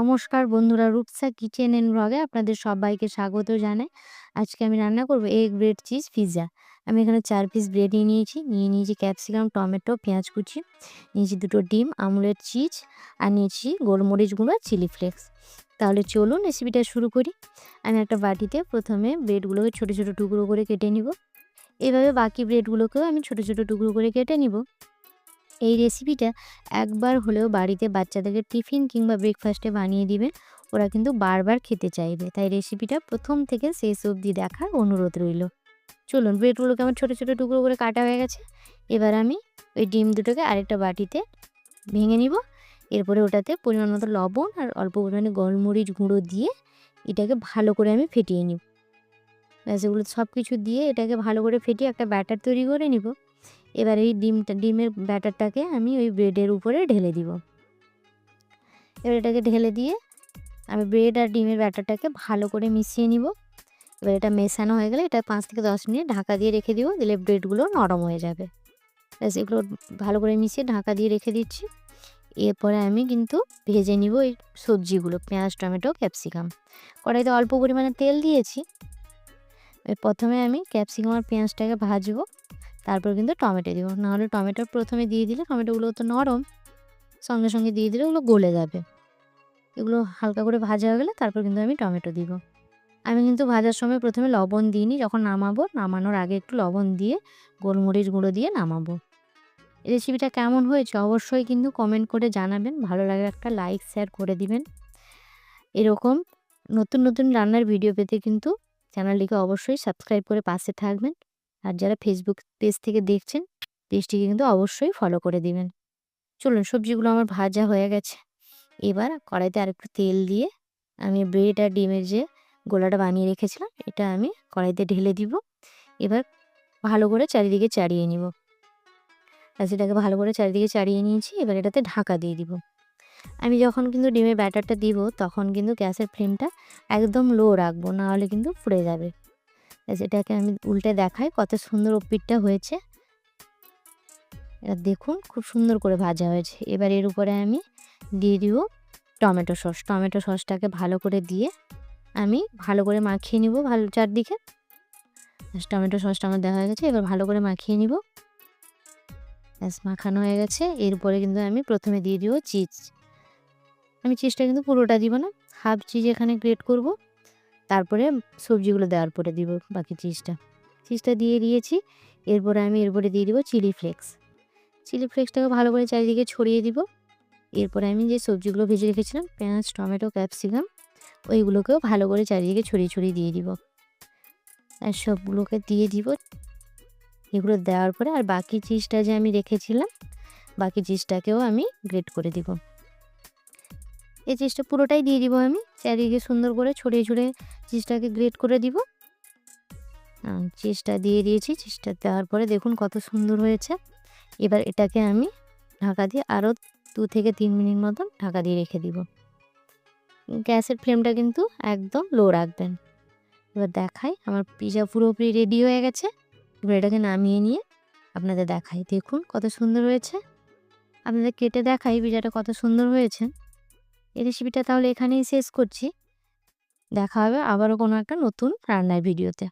নমস্কার বন্ধুরা Rupsa kitchen and ব্লগে আপনাদের সবাইকে স্বাগত জানাই। আজকে আমি রান্না করব এগ ব্রেড চিজ পিৎজা আমি এখানে চার পিস ব্রেড নিয়ে নিয়েছি। নিয়ে নিয়েছি ক্যাপসিকাম টমেটো, পেঁয়াজ কুচি। নিয়েছি দুটো ডিম, আমুলের চিজ আর নিয়েছি গোলমরিচ গুঁড়ো চিলি ফ্লেক্স। তাহলে চলুন রেসিপিটা শুরু করি। আমি একটা বাটিতে প্রথমে ব্রেডগুলোকে ছোটো ছোটো টুকরো করে কেটে নিব। এভাবে বাকি ব্রেডগুলোকেও আমি ছোটো ছোটো টুকরো করে কেটে নিব। এই রেসিপিটা একবার হলেও বাড়িতে বাচ্চাদেরকে টিফিন কিংবা ব্রেকফাস্টে বানিয়ে দিবেন, ওরা কিন্তু বারবার খেতে চাইবে। তাই রেসিপিটা প্রথম থেকে শেষ অবধি দেখার অনুরোধ রইল। চলুন ব্রেডগুলোকে আমার ছোটো ছোটো টুকরো করে কাটা হয়ে গেছে। এবার আমি ওই ডিম দুটোকে আরেকটা বাটিতে ভেঙে নিব। এরপরে ওটাতে পরিমাণ মতো লবণ আর অল্প পরিমাণে গোলমরিচ গুঁড়ো দিয়ে এটাকে ভালো করে আমি ফেটিয়ে নিব। ব্যাস, এগুলো সব কিছু দিয়ে এটাকে ভালো করে ফেটিয়ে একটা ব্যাটার তৈরি করে নিব। এবার এই ডিমটা, ডিমের ব্যাটারটাকে আমি ওই ব্রেডের উপরে ঢেলে দিব। এবার এটাকে ঢেলে দিয়ে আমি ব্রেড আর ডিমের ব্যাটারটাকে ভালো করে মিশিয়ে নিব। এবার এটা মেশানো হয়ে গেলে এটা পাঁচ থেকে দশ মিনিট ঢাকা দিয়ে রেখে দিব, দিলে ব্রেডগুলো নরম হয়ে যাবে। এগুলো ভালো করে মিশিয়ে ঢাকা দিয়ে রেখে দিচ্ছি। এরপরে আমি কিন্তু ভেজে নিব এই সবজিগুলো, পেঁয়াজ, টমেটো, ক্যাপসিকাম। কড়াইতে অল্প পরিমাণে তেল দিয়েছি। প্রথমে আমি ক্যাপসিকাম আর পেঁয়াজটাকে ভাজবো। তারপর কিন্তু টমেটো দিব। নাহলে টমেটো প্রথমে দিয়ে দিলে টমেটোগুলো তো নরম, সঙ্গে সঙ্গে দিয়ে দিলে ওগুলো গলে যাবে। এগুলো হালকা করে ভাজা হয়ে গেলে তারপর কিন্তু আমি টমেটো দিব। আমি কিন্তু ভাজার সময় প্রথমে লবণ দিইনি, যখন নামাবো, নামানোর আগে একটু লবণ দিয়ে গোলমরিচ গুঁড়ো দিয়ে নামাবো। রেসিপিটা কেমন হয়েছে অবশ্যই কিন্তু কমেন্ট করে জানাবেন। ভালো লাগে একটা লাইক শেয়ার করে দিবেন। এরকম নতুন নতুন রান্নার ভিডিও পেতে কিন্তু চ্যানেলটিকে অবশ্যই সাবস্ক্রাইব করে পাশে থাকবেন। আর যারা ফেসবুক পেজ থেকে দেখছেন পেজটিকে কিন্তু অবশ্যই ফলো করে দিবেন। চলুন, সবজিগুলো আমার ভাজা হয়ে গেছে। এবার কড়াইতে আরেকটু তেল দিয়ে আমি ব্রেড আর ডিমের যে গোলাটা বানিয়ে রেখেছিলাম, এটা আমি কড়াইতে ঢেলে দিব। এবার ভালো করে চারিদিকে চাড়িয়ে নিব। সেটাকে ভালো করে চারিদিকে চাড়িয়ে নিয়েছি, এবার এটাতে ঢাকা দিয়ে দিব। আমি যখন কিন্তু ডিমের ব্যাটারটা দিব, তখন কিন্তু গ্যাসের ফ্লেমটা একদম লো রাখব, নাহলে কিন্তু ফুড়ে যাবে। এটাকে আমি উল্টে দেখাই কত সুন্দর ওপিটটা হয়েছে। এটা দেখুন খুব সুন্দর করে ভাজা হয়েছে। এবার এর উপরে আমি দিয়ে দিব টমেটো সস। টমেটো সসটাকে ভালো করে দিয়ে আমি ভালো করে মাখিয়ে নিব ভালো চারদিকে। টমেটো সসটা আমার দেওয়া হয়ে গেছে। এবার ভালো করে মাখিয়ে নিব। ব্যাস, মাখানো হয়ে গেছে। এরপরে কিন্তু আমি প্রথমে দিয়ে দিব চিজ। আমি চিজটা কিন্তু পুরোটা দিব না। হাফ চিজ এখানে গ্রেট করব। তারপরে সবজিগুলো দেওয়ার পরে দিব বাকি চিজটা চিজটা দিয়ে দিয়েছি, এরপরে আমি এরপরে দিয়ে দিব চিলি ফ্লেক্স চিলি ফ্লেক্সটাকে ভালো করে চারিদিকে ছড়িয়ে দিব। এরপরে আমি যে সবজিগুলো ভেজে রেখেছিলাম, পেঁয়াজ, টমেটো, ক্যাপসিকাম, ওইগুলোকেও ভালো করে চারিদিকে ছড়িয়ে ছড়িয়ে দিয়ে দিব। আর সবগুলোকে দিয়ে দিব। এগুলো দেওয়ার পরে আর বাকি চিজটা যে আমি রেখেছিলাম, বাকি চিজটাকেও আমি গ্রেট করে দিব। এই চিজটা পুরোটাই দিয়ে দিব আমি। চারিদিকে সুন্দর করে ছড়িয়ে ছড়িয়ে চিজটাকে গ্রেট করে দিব। চিজটা দিয়ে দিয়েছি। চিজটা দেওয়ার পরে দেখুন কত সুন্দর হয়েছে। এবার এটাকে আমি ঢাকা দিয়ে আরও দু থেকে তিন মিনিট মতন ঢাকা দিয়ে রেখে দিব। গ্যাসের ফ্লেমটা কিন্তু একদম লো রাখবেন। এবার দেখাই, আমার পিজা পুরোপুরি রেডি হয়ে গেছে। এবার এটাকে নামিয়ে নিয়ে আপনাদের দেখাই। দেখুন কত সুন্দর হয়েছে। আপনাদের কেটে দেখাই পিজাটা কত সুন্দর হয়েছে। এই রেসিপিটা তাহলে এখানেই শেষ করছি। দেখা হবে আবারও কোনো একটা নতুন রান্নার ভিডিওতে।